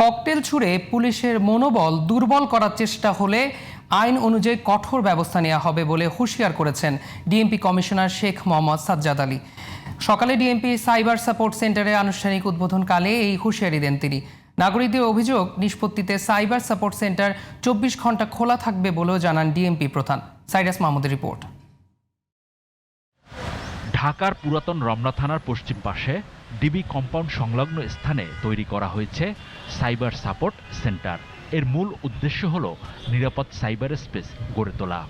Cocktail ছুড়ে পুলিশের মনোবল দুর্বল করার চেষ্টা হলে আইন অনুযায়ী কঠোর ব্যবস্থা নেওয়া হবে বলে হুঁশিয়ার করেছেন ডিএমপি কমিশনার শেখ মোহাম্মদ সাজ্জাদ আলী। সকালে ডিএমপি সাইবার সাপোর্ট সেন্টারে আনুষ্ঠানিক উদ্বোধনকালে এই হুঁশিয়ারি দেন তিনি। নাগরিকদের অভিযোগ, নিষ্পত্তিতে সাইবার সাপোর্ট সেন্টার চব্বিশ ঘণ্টা খোলা থাকবে বলেও জানান ডিএমপি প্রধান। সাইরাস মাহমুদের রিপোর্ট। ঢাকার পুরাতন রমনা থানার পশ্চিম পাশে ডিবি কম্পাউন্ড সংলগ্ন স্থানে তৈরি করা হয়েছে সাইবার সাপোর্ট সেন্টার। এর মূল উদ্দেশ্য হল নিরাপদ সাইবার স্পেস গড়ে তোলা।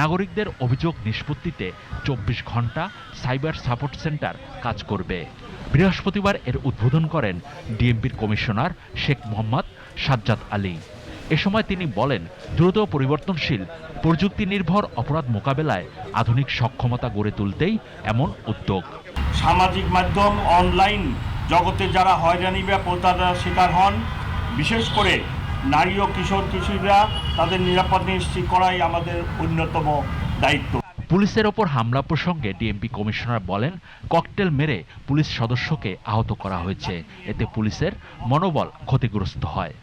নাগরিকদের অভিযোগ নিষ্পত্তিতে চব্বিশ ঘণ্টা সাইবার সাপোর্ট সেন্টার কাজ করবে। বৃহস্পতিবার এর উদ্বোধন করেন ডিএমপির কমিশনার শেখ মোহাম্মদ সাজ্জাদ আলী। এ সময় তিনি বলেন দ্রুত পরিবর্তনশীল প্রযুক্তি নির্ভর অপরাধ মোকাবেলায় আধুনিক সক্ষমতা গড়ে তুলতেই এমন উদ্যোগ। সামাজিক মাধ্যম অনলাইন জগতে যারা হয়রানি বা প্রতারণার শিকার হন বিশেষ করে নারী ও কিশোর কিশোরীরা তাদের নিরাপদ নিশ্চিত করাই আমাদের অন্যতম দায়িত্ব। পুলিশের ওপর হামলা প্রসঙ্গে ডিএমপি কমিশনার বলেন ককটেল মেরে পুলিশ সদস্যকে আহত করা হয়েছে। এতে পুলিশের মনোবল ক্ষতিগ্রস্ত হয়।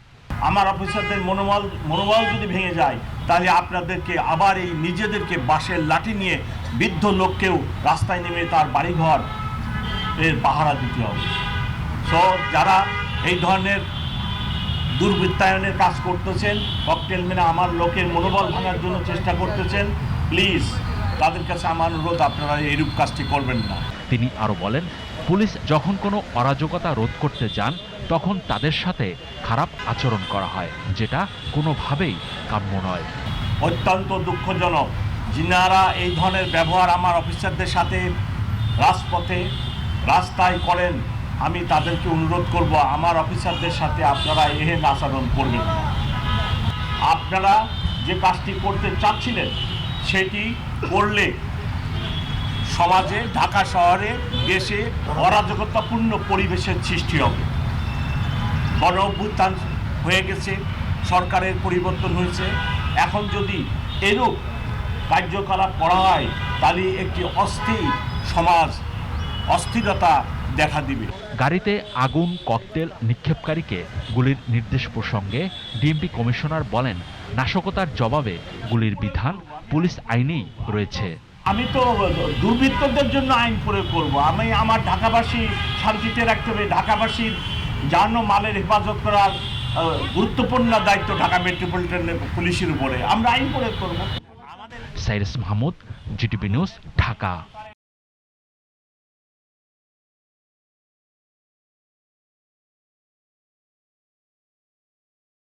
আমার অফিসারদের মনোবল মনোবল যদি ভেঙে যায়, তাহলে আপনাদেরকে আবার এই নিজেদেরকে বাঁশের লাঠি নিয়ে বৃদ্ধ লোককেও রাস্তায় নেমে তার বাড়িঘর এর পাহারা দিতে হবে। সো যারা এই ধরনের দুর্বৃত্তায়নের কাজ করতেছেন ককটেল মেনে আমার লোকের মনোবল ভাঙার জন্য চেষ্টা করতেছেন প্লিজ তাদের কাছে আমার অনুরোধ, আপনারা এইরূপ কাজটি করবেন না। তিনি আরও বলেন, পুলিশ যখন কোনো অরাজকতা রোধ করতে যান, তখন তাদের সাথে খারাপ আচরণ করা হয়, যেটা কোনোভাবেই কাম্য নয়। অত্যন্ত দুঃখজনক। যিনারা এই ধরনের ব্যবহার আমার অফিসারদের সাথে রাজপথে রাস্তায় করেন। আমি তাদেরকে অনুরোধ করব, আমার অফিসারদের সাথে আপনারা এহেন আচরণ করবেন আপনারা যে কাজটি করতে চাচ্ছিলেন, সেটি করলে সমাজে, ঢাকা শহরে, দেশে অরাজকতাপূর্ণ পরিবেশের সৃষ্টি হবে। গণ অভ্যুত্থান হয়ে গেছে, সরকারের পরিবর্তন হয়েছে। এখন যদি এরূপ কার্যকলাপ করা হয়, তাহলে একটি অস্থির সমাজ অস্থিরতা দেখা দিবে। গাড়িতে আগুন, ককটেল নিক্ষেপকারীকে গুলির নির্দেশ প্রসঙ্গে ডিএমপি কমিশনার বলেন, নাশকতার জবাবে গুলির বিধান পুলিশ আইনেই রয়েছে। আমি তো দুর্বৃত্তদের জন্য আইন প্রয়োগ করব। আমি আমার ঢাকাবাসী শান্তিতে রাখতে হবে ঢাকাবাসীর যান মালের হেফাজত করার গুরুত্বপূর্ণ দায়িত্ব ঢাকা মেট্রোপলিটন পুলিশের উপরে। আমরা আইন প্রয়োগ করব। Sairus Mahmud, GTV news, Dhaka.